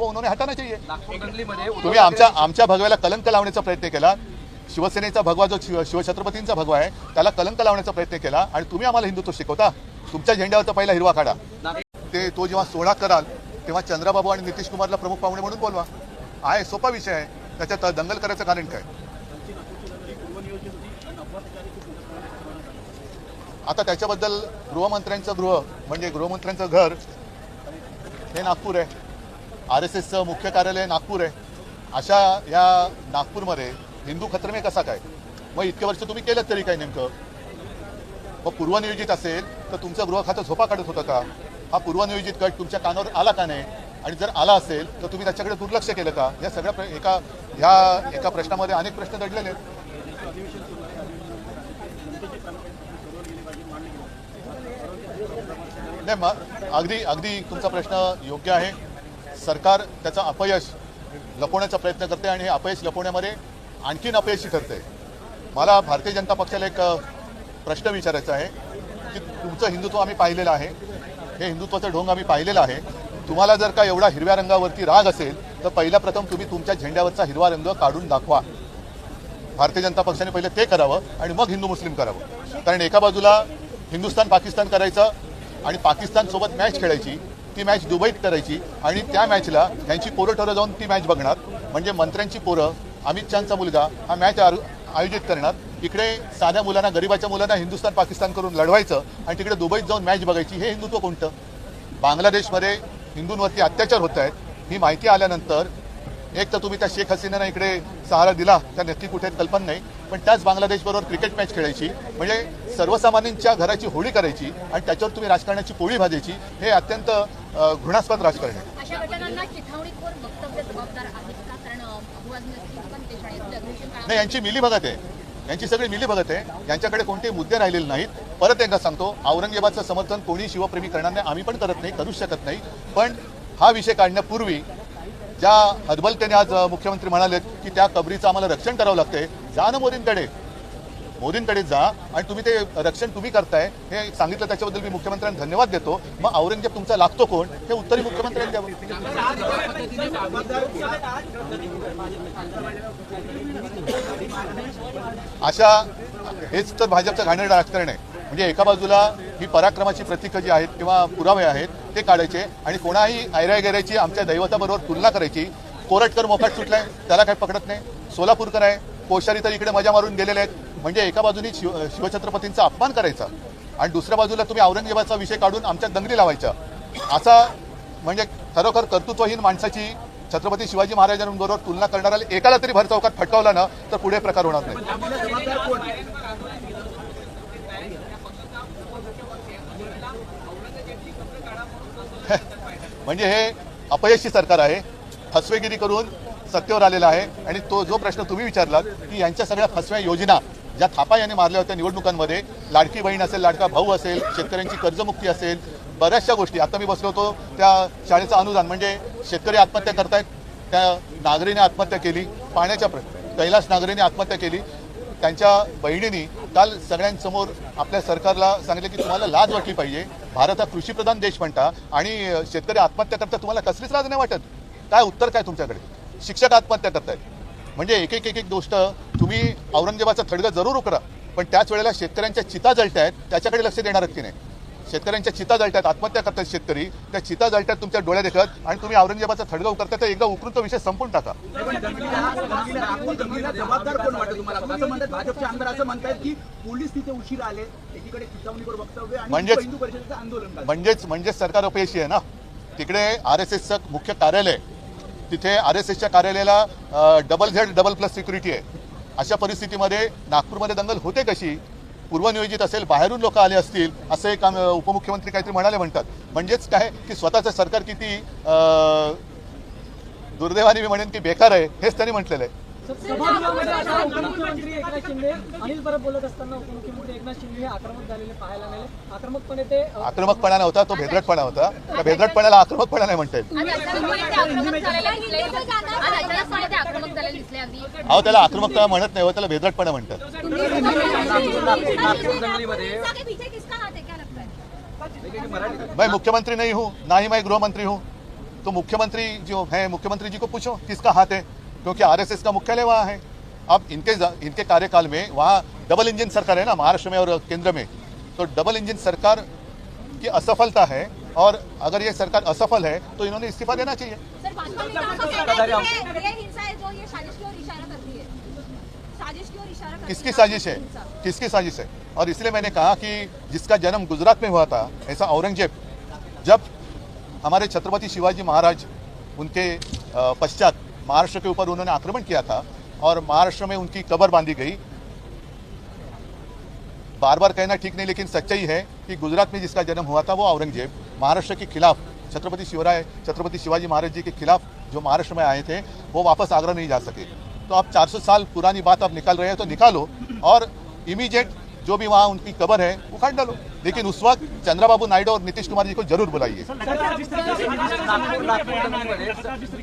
वो उन्होंने हटाना चाहिए। तुम्ही आमच्या आमच्या भगव्याला कलंक लावण्याचा प्रयत्न केला. शिवसेनेचा भगवा जो शिव शिवछत्रपतींचा भगवा आहे त्याला कलंक लावण्याचा प्रयत्न केला आणि तुम्ही आम्हाला हिंदुत्व शिकवता. तुमच्या झेंड्यावरचा पहिला हिरवा काढा. ते तो जेव्हा सोहळा कराल तेव्हा चंद्रबाबू आणि नितीश कुमारला प्रमुख पाहुणे म्हणून बोलवा. आहे सोपा विषय आहे. त्याच्यात दंगल करायचं कारण काय? आता त्याच्याबद्दल गृहमंत्र्यांचं गृह म्हणजे गृहमंत्र्यांचं घर हे नागपूर आहे. आर एस एसचं मुख्य कार्यालय नागपूर आहे. अशा या नागपूरमध्ये हिंदू खत्रमे कसा काय? मग इतके वर्ष तुम्ही केलं तरी काय नेमकं? मग पूर्वनियोजित असेल तर तुमचं गृह खातं झोपा काढत होतं का? हा पूर्वनियोजित गट तुमच्या कानावर आला का नाही? आणि जर आला असेल तर तुम्ही त्याच्याकडे दुर्लक्ष केलं का? या सगळ्या प्र- एका ह्या एका प्रश्नामध्ये अनेक प्रश्न दडलेले आहेत. नाही मग अगदी अगदी तुमचा प्रश्न योग्य आहे. सरकार त्याचं अपयश लपवण्याचा प्रयत्न करते आणि हे अपयश लपवण्यामध्ये आणखीन अपयशी ठरते. मला भारतीय जनता पक्षाला एक प्रश्न विचारायचा आहे की तुमचं हिंदुत्व आम्ही पाहिलेलं आहे हे हिंदुत्वाचं ढोंग आम्ही पाहिलेलं आहे. तुम्हाला जर का एवढा हिरव्या रंगावरती राग असेल तर पहिला प्रथम तुम्ही तुमच्या झेंड्यावरचा हिरवा रंग काढून दाखवा. भारतीय जनता पक्षाने पहिले ते करावं आणि मग हिंदू मुस्लिम करावं. कारण एका बाजूला हिंदुस्थान पाकिस्तान करायचं आणि पाकिस्तानसोबत मॅच खेळायची ती मॅच दुबईत करायची आणि त्या मॅचला त्यांची पोरं ठरं जाऊन ती मॅच बघणार. म्हणजे मंत्र्यांची पोरं अमित शहाचा मुलगा हा मॅच आर- आयोजित करणार. इकडे साध्या मुलांना गरिबाच्या मुलांना हिंदुस्थान पाकिस्तान करून लढवायचं आणि तिकडे दुबईत जाऊन मॅच बघायची हे हिंदुत्व कोणतं? बांगलादेशमध्ये हिंदूंवरती अत्याचार होत आहेत. ही माहिती आल्यानंतर एक तर तुम्ही त्या शेख हसीनानं इकडे सहारा दिला त्या नक्की कुठे आहेत कल्पना नाही. पण त्याच बांगलादेशबरोबर क्रिकेट मॅच खेळायची. म्हणजे सर्वसामान्यांच्या घराची होळी करायची आणि त्याच्यावर तुम्ही राजकारणाची पोळी भाजायची हे अत्यंत घृणास्पद राजकारण. आहे नाही यांची मिलीभगत आहे. यांची सगळी मिलीभगत आहे. यांच्याकडे कोणतेही मुद्दे राहिलेले नाहीत. परत एकदा सांगतो औरंगजेबाचं समर्थन कोणी शिवप्रेमी करणार नाही आम्ही पण करत नाही करूच शकत नाही. पण हा विषय काढण्यापूर्वी ज्या हतबलतेने आज मुख्यमंत्री म्हणालेत की त्या कबरीचं आम्हाला रक्षण करावं लागतंय जा ना मोदींकडे मोदींकडे जा आणि तुम्ही ते रक्षण तुम्ही करताय हे सांगितलं त्याच्याबद्दल मी मुख्यमंत्र्यांना धन्यवाद देतो. मग औरंगजेब तुमचा लागतो कोण? हे उत्तरी मुख्यमंत्र्यांनी द्यावं. अशा हेच तर भाजपचं घाणेरडं राजकारण आहे. म्हणजे एका बाजूला ही पराक्रमाची प्रतीकं जी आहेत किंवा पुरावे आहेत ते काढायचे आणि कोणाही ऐऱ्या गेऱ्याची आमच्या दैवताबरोबर तुलना करायची. कोरटकर मोफाट सुटलाय त्याला काही पकडत नाही. सोलापूरकर आहे कोश्यारी तर इकडे मजा मारून गेलेले आहेत. म्हणजे एका बाजूनी शिव शिवछत्रपतींचा अपमान करायचा आणि दुसऱ्या बाजूला तुम्ही औरंगजेबाचा विषय काढून आमच्या दंगली लावायच्या. असा म्हणजे खरोखर कर्तृत्वहीन माणसाची छत्रपती शिवाजी महाराजांबरोबर तुलना करणाऱ्याला एकाला तरी भर चौकात फटकावला ना तर पुढे प्रकार होणार नाही. म्हणजे हे अपयशी सरकार आहे फसवेगिरी करून सत्तेवर आलेला आहे आणि तो जो प्रश्न तुम्ही विचारलात की यांच्या सगळ्या फसव्या योजना ज्या थापा यांनी मारल्या होत्या निवडणुकांमध्ये लाडकी बहीण असेल लाडका भाऊ असेल शेतकऱ्यांची कर्जमुक्ती असेल बऱ्याचशा गोष्टी. आता मी बसलो होतो त्या शाळेचं अनुदान म्हणजे शेतकरी आत्महत्या करतायत त्या नागरीने आत्महत्या केली पाण्याच्या प्र कैलास नागरीने आत्महत्या केली. त्यांच्या बहिणींनी काल सगळ्यांसमोर आपल्या सरकारला सांगितलं की तुम्हाला लाज वाटली पाहिजे. भारत हा कृषीप्रधान देश म्हणता आणि शेतकरी आत्महत्या करता तुम्हाला कसलीच लाज नाही वाटत? काय उत्तर काय तुमच्याकडे? शिक्षक आत्महत्या करतायत. म्हणजे एक एक एक एक गोष्ट तुम्ही औरंगजेबाचं थडगं जरूर उकरा पण त्याच वेळेला शेतकऱ्यांच्या चिता जळतायत त्याच्याकडे लक्ष देणार आहेत की नाही. शेतकऱ्यांच्या चिता जळतात आत्महत्या करतात शेतकरी त्या चिता जळतात तुमच्या डोळ्या देखत आणि तुम्ही औरंगजेबाचा थडगा उकरता तर एकदा उकरून तो विषय संपून टाका. म्हणजेच-. म्हणजेच म्हणजेच सरकार अपयशी आहे ना. तिकडे आर एस एसचं मुख्य कार्यालय तिथे आर एस एसच्या कार्यालयाला double Z double plus security आहे. अशा परिस्थितीमध्ये नागपूरमध्ये दंगल होते कशी? पूर्वनियोजित असेल बाहेरून लोक आले असतील असं एक आम- उपमुख्यमंत्री काहीतरी म्हणाले म्हणतात. म्हणजेच काय की स्वतःचं सरकार किती दुर्दैवाने मी म्हणेन की बेकार आहे हेच त्यांनी म्हटलेलं आहे. सभागृहामध्ये आता उपमुख्यमंत्री एकनाथ शिंदे अनिल परब बोलत असताना उपमुख्यमंत्री एकनाथ शिंदे हे आक्रमक झालेले पाहायला मिळाले. आक्रमकपणे ते आक्रमकपणा नव्हता तो भेदरटपणा होता. त्या भेदरटपणाला आक्रमकपणा नाही म्हणता अहो त्याला आक्रमकता म्हणत नाही हो त्याला भेदरटपणा म्हणतात. मैं मुख्यमंत्री नहीं हूँ ना ही मैं गृह मंत्री हूँ। तो मुख्यमंत्री जो है मुख्यमंत्री जी को पूछो किसका हाथ है? क्योंकि आरएसएस का मुख्यालय वहाँ है। अब इनके इनके कार्यकाल में वहाँ डबल इंजन सरकार है ना महाराष्ट्र में और केंद्र में। तो डबल इंजन सरकार की असफलता है और अगर ये सरकार असफल है तो इन्होंने इस्तीफा देना चाहिए। सर भाजपा नेता का कहना है कि ये- ये हिंसा है जो ये साजिश की ओर इशारा करती है। साजिश की ओर इशारा करती किसकी साजिश है? किसकी साजिश है? और इसलिए मैंने कहा कि जिसका जन्म गुजरात में हुआ था ऐसा औरंगज़ेब जब हमारे छत्रपति शिवाजी महाराज उनके पश्चात महाराष्ट्र के ऊपर उन्होंने आक्रमण किया था और महाराष्ट्र में उनकी कबर बांधी गई। बार बार कहना ठीक नहीं, लेकिन सच्चाई है कि गुजरात में जिसका जन्म हुआ था वो औरंगज़ेब, महाराष्ट्र के खिलाफ, छत्रपति शिवराय, छत्रपति शिवाजी महाराज जी के खिलाफ जो महाराष्ट्र में आए थे, वो वापस आगरा नहीं जा सके। तो आप 400 साल पुरानी बात आप निकाल रहे हैं तो निकालो और इमीजिएट जो भी वहाँ उनकी कबर है उखाड़ डालो। लेकिन उस वक्त चंद्रबाबू नायडू और नीतीश कुमार जी को जरूर बुलाइए। लगातार जिस तरीके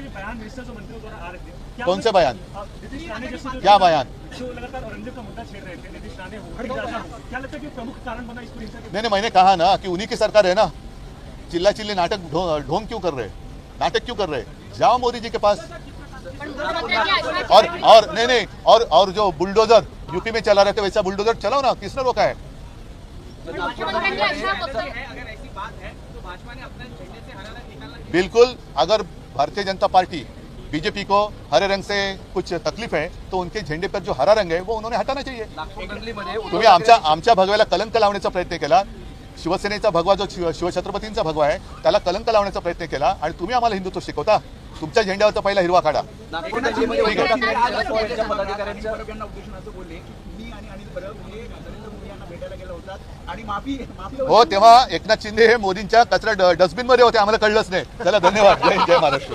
के बयान मिनिस्टर्स और मंत्रियों द्वारा आ रहे थे क्या कौन से बयान? आप नीतीश राणे जैसे जो- क्या बयान? जो लगातार औरंगजेब का मुद्दा छेड़ रहे थे नीतीश राणे हो हर राजा हो क्या लगता है कि प्रमुख कारण बना इस पूरी हिंसा के मैंने मैंने कहा ना कि उन्हीं की सरकार है ना। चिल्ला चिल्ली नाटक ढो- ढोंग क्यों कर रहे? नाटक क्यों कर रहे? जाओ मोदी जी के पास। पण मुख्यमंत्र्यांनी आश्वासन और और नहीं नहीं और और जो बुलडोजर यूपी में चला रहे थे वैसा बुलडोजर चलाओ ना किसने रोका है पण मुख्यमंत्र्यांनी अशा वक्तव्य बिल्कुल अगर भारतीय जनता पार्टी बीजेपी को हरे रंग से कुछ तकलीफ है तो उनके झेंडे पर जो हरा रंग है वो उन्होंने हटाना चाहिए। तुम्ही आमच्या आमच्या भगव्याला कलंक लावण्याचा प्रयत्न केला शिवसेनेचा भगवा जो शिव शिवछत्रपतींचा भगवा आहे त्याला कलंक लावण्याचा प्रयत्न केला आणि तुम्ही आम्हाला हिंदुत्व शिकवता? तुमच्या झेंड्यावरचा पहिला हिरवा काढा. हे तेव्हा एकनाथ शिंदे हे मोदींच्या कचरा डस्टबिनमध्ये होते आम्हाला कळलंच नाही. त्याला धन्यवाद. जय महाराष्ट्र.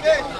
Gracias.